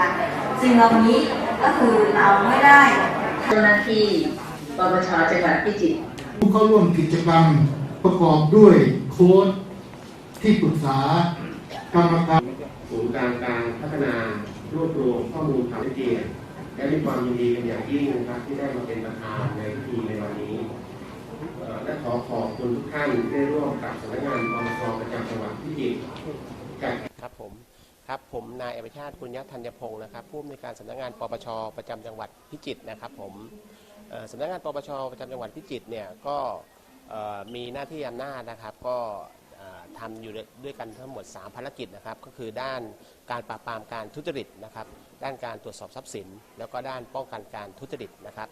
นะคะสิ่งเหล่านี้ก็คือเราไม่ได้เจ้าหน้าที่ปปชจังหวัดพิจิตรผู้เข้าร่วมกิจกรรมประกอบด้วยโค้ชที่ปรึกษากรรมการศูนย์กลางการพัฒนารวบรวมข้อมูลข่าวเท็จจริและมีความยินดีเป็นอย่างยิ่งนะครับที่ได้มาเป็นประธานในพิธีในวันนี้และขอขอบคุณทุกท่านที่ได้ร่วมกับสำนักงานปปชประจำจังหวัดพิจิตรจัดครับผม ครับผมนายอภิชาติปุญญธัญพงศ์นะครับผู้อำนวยการสำนักงานปปชประจำจังหวัดพิจิตรนะครับผมสำนักงานปปชประจำจังหวัดพิจิตรเนี่ยก็มีหน้าที่อำนาจนะครับก็เอ่อทำอยู่ด้วยกันทั้งหมด 3 ภารกิจนะครับก็คือด้านการปราบปรามการทุจริตนะครับด้านการตรวจสอบทรัพย์สิน แล้วก็ด้านป้องกันการทุจริตนะครับ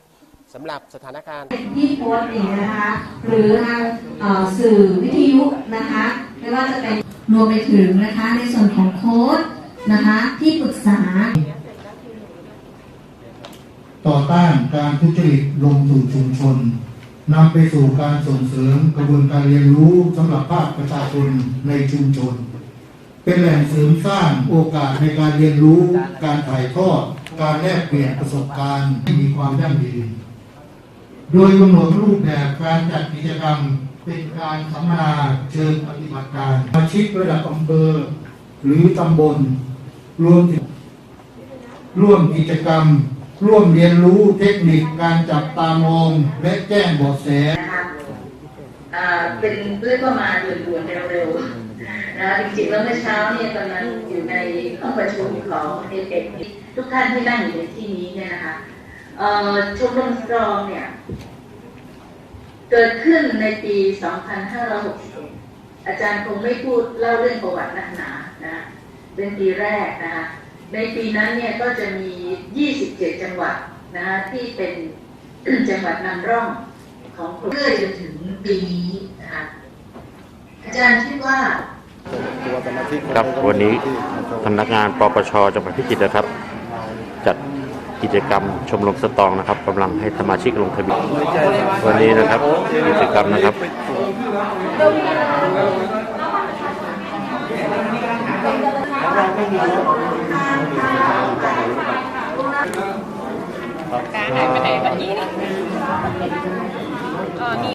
สำหรับสถานการณ์ที่โพสต์เองนะคะหรือทางสื่อวิทยุนะคะไม่ว่าจะเป็นรวมไปถึงนะคะในส่วนของ นะคะ ที่ปรึกษา ต่อต้านการทุจริตลงสู่ชุมชนนำไปสู่การส่งเสริมกระบวนการเรียนรู้สำหรับภาคประชาชนในชุมชน เป็นแหล่งเสริมสร้างโอกาสในการเรียนรู้ การถ่ายทอด การแลกเปลี่ยนประสบการณ์ที่มีความยั่งยืน โดยกำหนดรูปแบบการจัดกิจกรรมเป็นการสัมมนาเชิงปฏิบัติการอาชีพระดับอำเภอหรือตำบล รวมถึงร่วมกิจกรรม ร่วมเรียนรู้เทคนิคการจับตามองและแจ้งเบาะแสนะคะเป็นเรียกว่ามาด่วนๆเร็วๆนะจริงๆแล้วเมื่อเช้าเนี่ยกำลังอยู่ในห้องประชุมของเด็กๆทุกท่านที่นั่งอยู่ในที่นี้เนี่ยนะคะชมรมสตรองเนี่ยเกิดขึ้นในปี 2561 อาจารย์คงไม่พูดเล่าเรื่องประวัตินักหนานะ เป็นปีแรกนะคะในปีนั้นเนี่ยก็จะมี 27 จังหวัดนะคะที่เป็นจังหวัดนำร่องของกลุ่มเรื่อจนถึงปีนี้นะคะอาจารย์คิดว่าครับวันนี้สำนักงานปปชจังหวัดพิจิตรนะครับ จัดกิจกรรมชมรมสตองนะครับกำลังให้สมาชิกลงทะเบียนวันนี้นะครับกิจกรรมนะครับ การหายไปไหนวันนี้